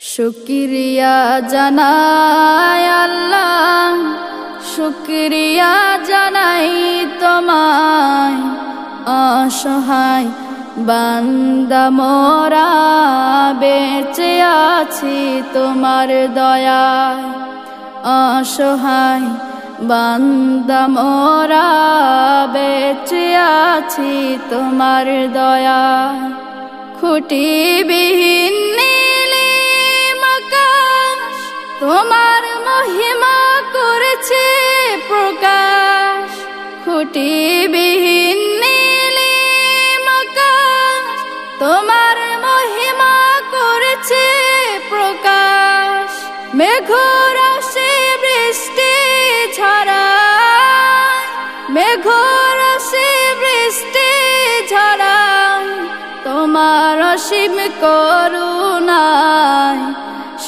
শুক্রিয়া জানাই আল্লাহ, শুক্রিয়া জানাই তোমায়। অসহায় বান্দা মোরা বেঁচে আছি তোমার দয়ায়। অসহায় বান্দা মোরা বেঁচে আছি তোমার দয়ায়। খুঁটিবিহীন তোমার মহিমা করেছে প্রকাশ। খুঁটিবিহীন নীলিম আকাশ তোমার মহিমা করেছে প্রকাশ। মেঘরাশি বৃষ্টি ঝরায় মেঘরাশি বৃষ্টি ঝরায় তোমার অসীম করুণায়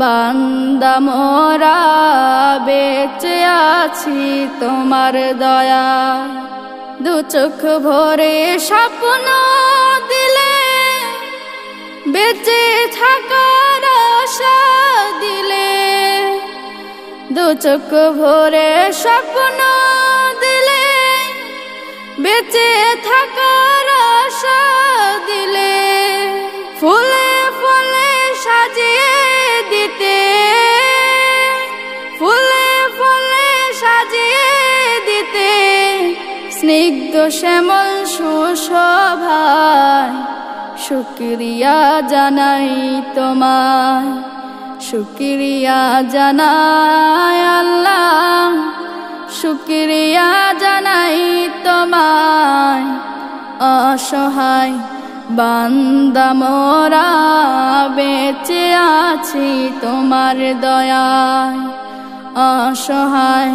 বান্দা মোরা বেঁচে আছি তোমার দয়া। দু চোখ ভরে স্বপ্ন দিলে বেঁচে থাকার আশা দিলে। দু চোখ ভরে স্বপ্ন দিলে বেঁচে থাকার স্নিগ্ধ শ্যামল সুশোভায় শুক্রিয়া জানাই তোমায় শুক্রিয়া জানাই আল্লাহ শুক্রিয়া জানাই তোমায়, অসহায় বান্দা মোরা বেঁচে আছি তোমার দয়ায়, অসহায়